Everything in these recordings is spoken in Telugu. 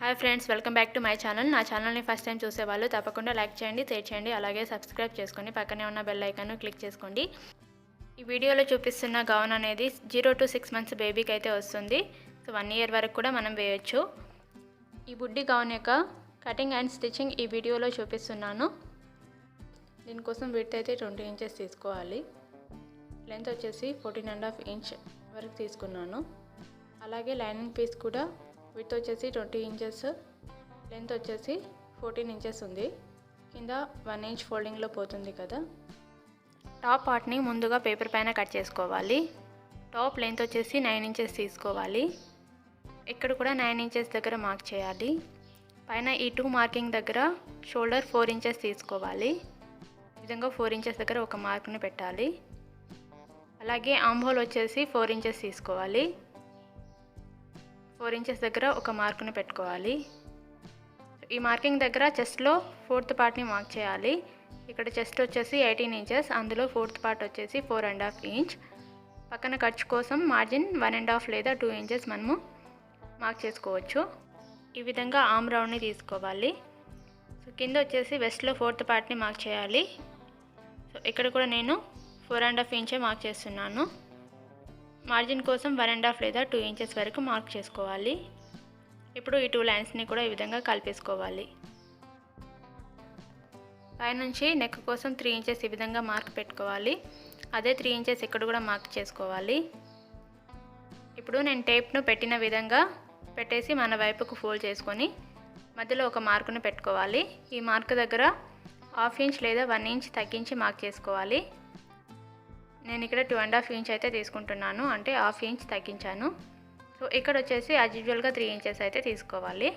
Hi friends welcome back to my channel నా ఛానల్ని ఫస్ట్ టైం చూసేవాళ్ళు తప్పకుండా లైక్ చేయండి షేర్ చేయండి అలాగే సబ్స్క్రైబ్ చేసుకోండి పక్కనే ఉన్న బెల్ ఐకాన్ క్లిక్ చేసుకోండి. ఈ వీడియోలో చూపిస్తున్న గౌన్ అనేది జీరో టు సిక్స్ మంత్స్ బేబీకి అయితే వస్తుంది. సో వన్ ఇయర్ వరకు కూడా మనం వేయొచ్చు. ఈ బుడ్డి గౌన్ యొక్క కటింగ్ అండ్ స్టిచ్చింగ్ ఈ వీడియోలో చూపిస్తున్నాను. దీనికోసం విడ్త్ అయితే ట్వంటీ ఇంచెస్ తీసుకోవాలి. లెంత్ వచ్చేసి ఫోర్టీన్ అండ్ హాఫ్ ఇంచ్ వరకు తీసుకున్నాను. అలాగే లైనింగ్ పీస్ కూడా విత్ వచ్చేసి ట్వంటీ ఇంచెస్ లెంత్ వచ్చేసి ఫోర్టీన్ ఇంచెస్ ఉంది. కింద వన్ ఇంచ్ ఫోల్డింగ్లో పోతుంది కదా. టాప్ పార్ట్ని ముందుగా పేపర్ పైన కట్ చేసుకోవాలి. టాప్ లెంత్ వచ్చేసి నైన్ ఇంచెస్ తీసుకోవాలి. ఇక్కడ కూడా నైన్ ఇంచెస్ దగ్గర మార్క్ చేయాలి. పైన ఈ టూ మార్కింగ్ దగ్గర షోల్డర్ ఫోర్ ఇంచెస్ తీసుకోవాలి. ఈ విధంగా ఫోర్ ఇంచెస్ దగ్గర ఒక మార్క్ని పెట్టాలి. అలాగే ఆంబోల్ వచ్చేసి ఫోర్ ఇంచెస్ తీసుకోవాలి. ఫోర్ ఇంచెస్ దగ్గర ఒక మార్కుని పెట్టుకోవాలి. ఈ మార్కింగ్ దగ్గర చెస్ట్లో ఫోర్త్ పార్ట్ని మార్క్ చేయాలి. ఇక్కడ చెస్ట్ వచ్చేసి ఎయిటీన్ ఇంచెస్ అందులో ఫోర్త్ పార్ట్ వచ్చేసి ఫోర్ అండ్ హాఫ్ ఇంచ్. పక్కన ఖర్చు కోసం మార్జిన్ వన్ అండ్ హాఫ్ లేదా టూ ఇంచెస్ మనము మార్క్ చేసుకోవచ్చు. ఈ విధంగా ఆమ్ రౌండ్ని తీసుకోవాలి. సో కింద వచ్చేసి వెస్ట్లో ఫోర్త్ పార్ట్ని మార్క్ చేయాలి. సో ఇక్కడ కూడా నేను ఫోర్ అండ్ హాఫ్ ఇంచే మార్క్ చేస్తున్నాను. మార్జిన్ కోసం వన్ అండ్ హాఫ్ లేదా టూ ఇంచెస్ వరకు మార్క్ చేసుకోవాలి. ఇప్పుడు ఈ టూ లైన్స్ని కూడా ఈ విధంగా కలిపేసుకోవాలి. పైనుంచి నెక్ కోసం త్రీ ఇంచెస్ ఈ విధంగా మార్క్ పెట్టుకోవాలి. అదే త్రీ ఇంచెస్ ఇక్కడ కూడా మార్క్ చేసుకోవాలి. ఇప్పుడు నేను టేప్ను పెట్టిన విధంగా పెట్టేసి మన వైపుకు ఫోల్డ్ చేసుకొని మధ్యలో ఒక మార్కును పెట్టుకోవాలి. ఈ మార్క్ దగ్గర హాఫ్ ఇంచ్ లేదా వన్ ఇంచ్ తగ్గించి మార్క్ చేసుకోవాలి. నేను ఇక్కడ టూ అండ్ హాఫ్ ఇంచ్ అయితే తీసుకుంటున్నాను. అంటే హాఫ్ ఇంచ్ తగ్గించాను. సో ఇక్కడ వచ్చేసి యాజ్ యూజువల్గా త్రీ ఇంచెస్ అయితే తీసుకోవాలి.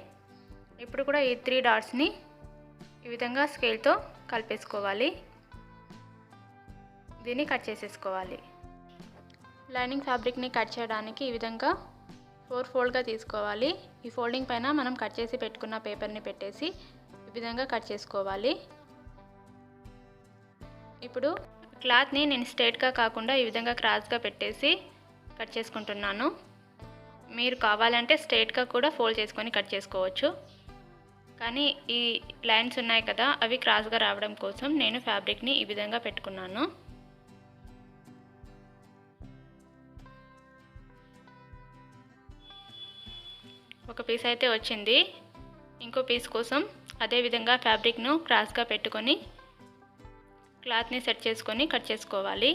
ఇప్పుడు కూడా ఈ త్రీ డాట్స్ని ఈ విధంగా స్కేల్తో కలిపేసుకోవాలి. దీన్ని కట్ చేసేసుకోవాలి. లైనింగ్ ఫ్యాబ్రిక్ని కట్ చేయడానికి ఈ విధంగా ఫోర్ ఫోల్డ్గా తీసుకోవాలి. ఈ ఫోల్డింగ్ పైన మనం కట్ చేసి పెట్టుకున్న పేపర్ని పెట్టేసి ఈ విధంగా కట్ చేసుకోవాలి. ఇప్పుడు క్లాత్ని నేను స్ట్రేట్గా కాకుండా ఈ విధంగా క్రాస్గా పెట్టేసి కట్ చేసుకుంటున్నాను. మీరు కావాలంటే స్ట్రేట్గా కూడా ఫోల్డ్ చేసుకొని కట్ చేసుకోవచ్చు. కానీ ఈ లైన్స్ ఉన్నాయి కదా అవి క్రాస్గా రావడం కోసం నేను ఫ్యాబ్రిక్ని ఈ విధంగా పెట్టుకున్నాను. ఒక పీస్ అయితే వచ్చింది. ఇంకో పీస్ కోసం అదే విధంగా ఫ్యాబ్రిక్ను క్రాస్గా పెట్టుకొని క్లాత్ని సెట్ చేసుకొని కట్ చేసుకోవాలి.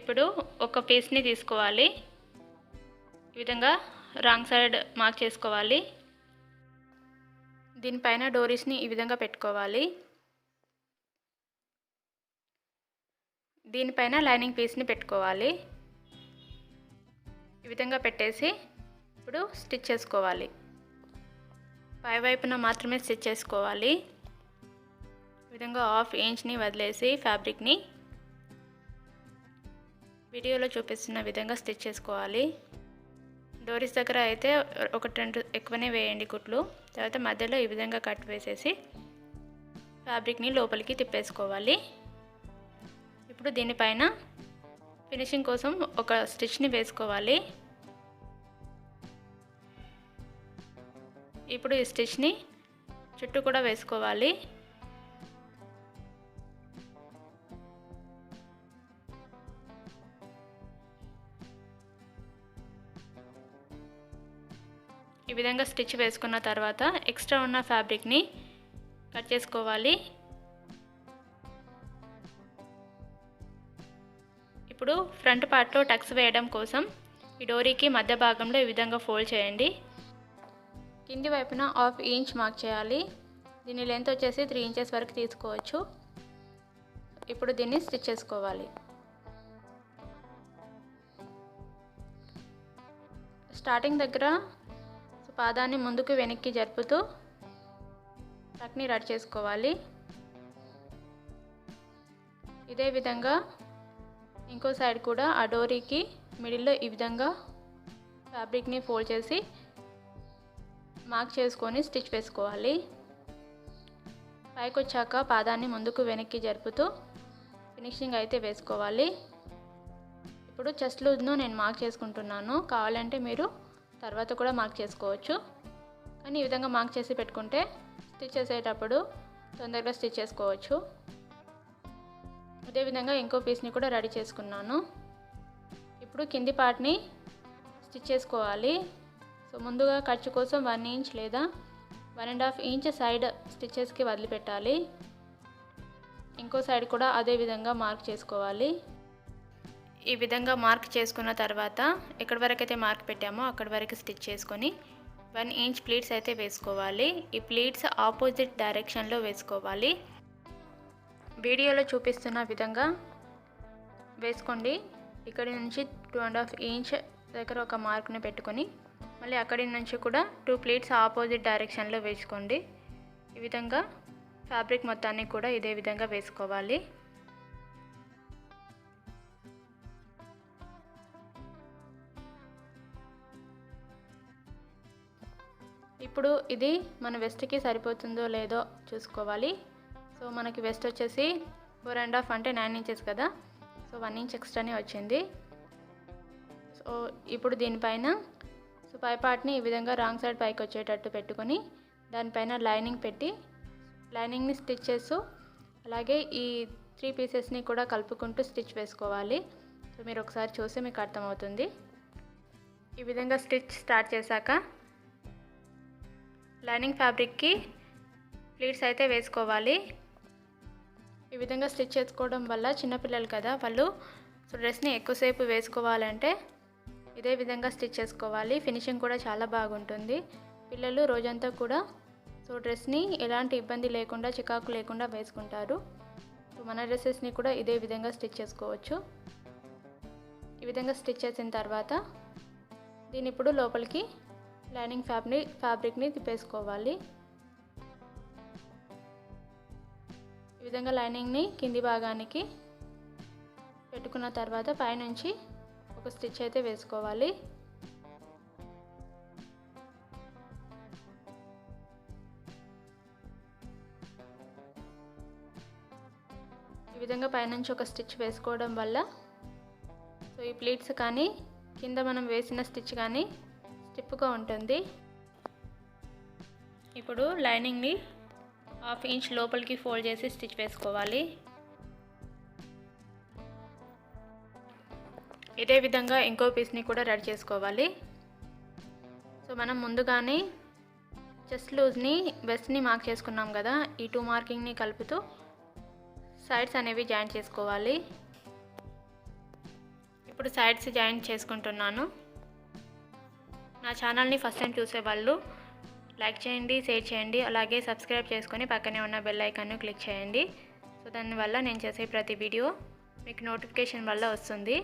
ఇప్పుడు ఒక పీస్ని తీసుకోవాలి. ఈ విధంగా రాంగ్ సైడ్ మార్క్ చేసుకోవాలి. దీనిపైన డోరీస్ని ఈ విధంగా పెట్టుకోవాలి. దీనిపైన లైనింగ్ పీస్ని పెట్టుకోవాలి. ఈ విధంగా పెట్టేసి ఇప్పుడు స్టిచ్ చేసుకోవాలి. పై వైపున మాత్రమే స్టిచ్ చేసుకోవాలి. ఈ విధంగా హాఫ్ ఇంచ్ని వదిలేసి ఫ్యాబ్రిక్ని వీడియోలో చూపిస్తున్న విధంగా స్టిచ్ చేసుకోవాలి. డోరీస్ దగ్గర అయితే ఒకటి రెండు ఎక్కువనే వేయండి కుట్లు. తర్వాత మధ్యలో ఈ విధంగా కట్ వేసేసి ఫ్యాబ్రిక్ని లోపలికి తిప్పేసుకోవాలి. ఇప్పుడు దీనిపైన ఫినిషింగ్ కోసం ఒక స్టిచ్ని వేసుకోవాలి. ఇప్పుడు ఈ స్టిచ్ని చుట్టూ కూడా వేసుకోవాలి. ఈ విధంగా స్టిచ్ వేసుకున్న తర్వాత ఎక్స్ట్రా ఉన్న ఫ్యాబ్రిక్ని కట్ చేసుకోవాలి. ఇప్పుడు ఫ్రంట్ పార్ట్లో టక్స్ వేయడం కోసం ఈ డోరీకి మధ్య భాగంలో ఈ విధంగా ఫోల్డ్ చేయండి. కింది వైపున హాఫ్ ఇంచ్ మార్క్ చేయాలి. దీని లెంత్ వచ్చేసి త్రీ ఇంచెస్ వరకు తీసుకోవచ్చు. ఇప్పుడు దీన్ని స్టిచ్ చేసుకోవాలి. స్టార్టింగ్ దగ్గర పాదాన్ని ముందుకు వెనక్కి జరుపుతూ టక్ని రెడ్ చేసుకోవాలి. ఇదే విధంగా ఇంకో సైడ్ కూడా ఆ డోరీకి మిడిల్లో ఈ విధంగా ఫ్యాబ్రిక్ని ఫోల్డ్ చేసి మార్క్ చేసుకొని స్టిచ్ వేసుకోవాలి. పైకి వచ్చాక పాదాన్ని ముందుకు వెనక్కి జరుపుతూ ఫినిషింగ్ అయితే వేసుకోవాలి. ఇప్పుడు చెస్ట్ లూజ్ను నేను మార్క్ చేసుకుంటున్నాను. కావాలంటే మీరు తర్వాత కూడా మార్క్ చేసుకోవచ్చు. కానీ ఈ విధంగా మార్క్ చేసి పెట్టుకుంటే స్టిచ్ చేసేటప్పుడు తొందరగా స్టిచ్ చేసుకోవచ్చు. అదేవిధంగా ఇంకో పీస్ని కూడా రెడీ చేసుకున్నాను. ఇప్పుడు కింది పార్ట్ని స్టిచ్ చేసుకోవాలి. సో ముందుగా ఖర్చు కోసం వన్ ఇంచ్ లేదా one and half inch side స్టిచ్చెస్కి వదిలిపెట్టాలి. ఇంకో సైడ్ కూడా అదే విధంగా మార్క్ చేసుకోవాలి. ఈ విధంగా మార్క్ చేసుకున్న తర్వాత ఎక్కడి వరకు అయితే మార్క్ పెట్టామో అక్కడి వరకు స్టిచ్ చేసుకొని వన్ ఇంచ్ ప్లీట్స్ అయితే వేసుకోవాలి. ఈ ప్లీట్స్ ఆపోజిట్ డైరెక్షన్లో వేసుకోవాలి. వీడియోలో చూపిస్తున్న విధంగా వేసుకోండి. ఇక్కడి నుంచి టూ అండ్ హాఫ్ ఇంచ్ దగ్గర ఒక మార్క్ని పెట్టుకొని మళ్ళీ అక్కడి నుంచి కూడా టూ ప్లేట్స్ ఆపోజిట్ డైరెక్షన్లో వేసుకోండి. ఈ విధంగా ఫ్యాబ్రిక్ మొత్తాన్ని కూడా ఇదే విధంగా వేసుకోవాలి. ఇప్పుడు ఇది మన వెస్ట్కి సరిపోతుందో లేదో చూసుకోవాలి. సో మనకి వెస్ట్ వచ్చేసి ఫోర్ అండ్ హాఫ్ అంటే నైన్ ఇంచెస్ కదా. సో వన్ ఇంచ్ ఎక్స్ట్రానే వచ్చింది. సో ఇప్పుడు దీనిపైన సో పై పార్ట్ని ఈ విధంగా రాంగ్ సైడ్ పైకి వచ్చేటట్టు పెట్టుకొని దానిపైన లైనింగ్ పెట్టి లైనింగ్ని స్టిచ్ చేస్తూ అలాగే ఈ త్రీ పీసెస్ని కూడా కలుపుకుంటూ స్టిచ్ వేసుకోవాలి. సో మీరు ఒకసారి చూసి మీకు అర్థమవుతుంది. ఈ విధంగా స్టిచ్ స్టార్ట్ చేశాక లైనింగ్ ఫ్యాబ్రిక్కి ప్లీట్స్ అయితే వేసుకోవాలి. ఈ విధంగా స్టిచ్ చేసుకోవడం వల్ల చిన్నపిల్లలు కదా వాళ్ళు సో డ్రెస్ని ఎక్కువసేపు వేసుకోవాలంటే ఇదే విధంగా స్టిచ్ చేసుకోవాలి. ఫినిషింగ్ కూడా చాలా బాగుంటుంది. పిల్లలు రోజంతా కూడా సో డ్రెస్ని ఎలాంటి ఇబ్బంది లేకుండా చికాకు లేకుండా వేసుకుంటారు. సో మన డ్రెస్సెస్ని కూడా ఇదే విధంగా స్టిచ్ చేసుకోవచ్చు. ఈ విధంగా స్టిచ్ చేసిన తర్వాత దీని ఇప్పుడు లోపలికి లైనింగ్ ఫ్యాబ్ని ఫ్యాబ్రిక్ని తిప్పేసుకోవాలి. ఈ విధంగా లైనింగ్ని కింది భాగానికి పెట్టుకున్న తర్వాత పైనుంచి ఒక స్టిచ్ అయితే వేసుకోవాలి. ఈ విధంగా పైనుంచి ఒక స్టిచ్ వేసుకోవడం వల్ల సో ఈ ప్లీట్స్ కానీ కింద మనం వేసిన స్టిచ్ కానీ స్టిప్గా ఉంటుంది. ఇప్పుడు లైనింగ్ని హాఫ్ ఇంచ్ లోపలికి ఫోల్డ్ చేసి స్టిచ్ వేసుకోవాలి. ఇదే విధంగా ఇంకో పీస్ని కూడా రెడీ చేసుకోవాలి. సో మనం ముందుగానే చెస్ట్ లూజ్ని వెస్ట్ని మార్క్ చేసుకున్నాం కదా ఈ టూ మార్కింగ్ని కలుపుతూ సైడ్స్ అనేవి జాయిన్ చేసుకోవాలి. ఇప్పుడు సైడ్స్ జాయిన్ చేసుకుంటున్నాను. నా ఛానల్ని ఫస్ట్ టైం చూసేవాళ్ళు లైక్ చేయండి షేర్ చేయండి అలాగే సబ్స్క్రైబ్ చేసుకొని పక్కనే ఉన్న బెల్ ఐకాన్ను క్లిక్ చేయండి. సో దానివల్ల నేను చేసే ప్రతి వీడియో మీకు నోటిఫికేషన్ వల్ల వస్తుంది.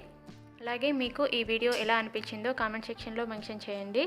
అలాగే మీకు ఈ వీడియో ఎలా అనిపించిందో కామెంట్ సెక్షన్లో మెన్షన్ చేయండి.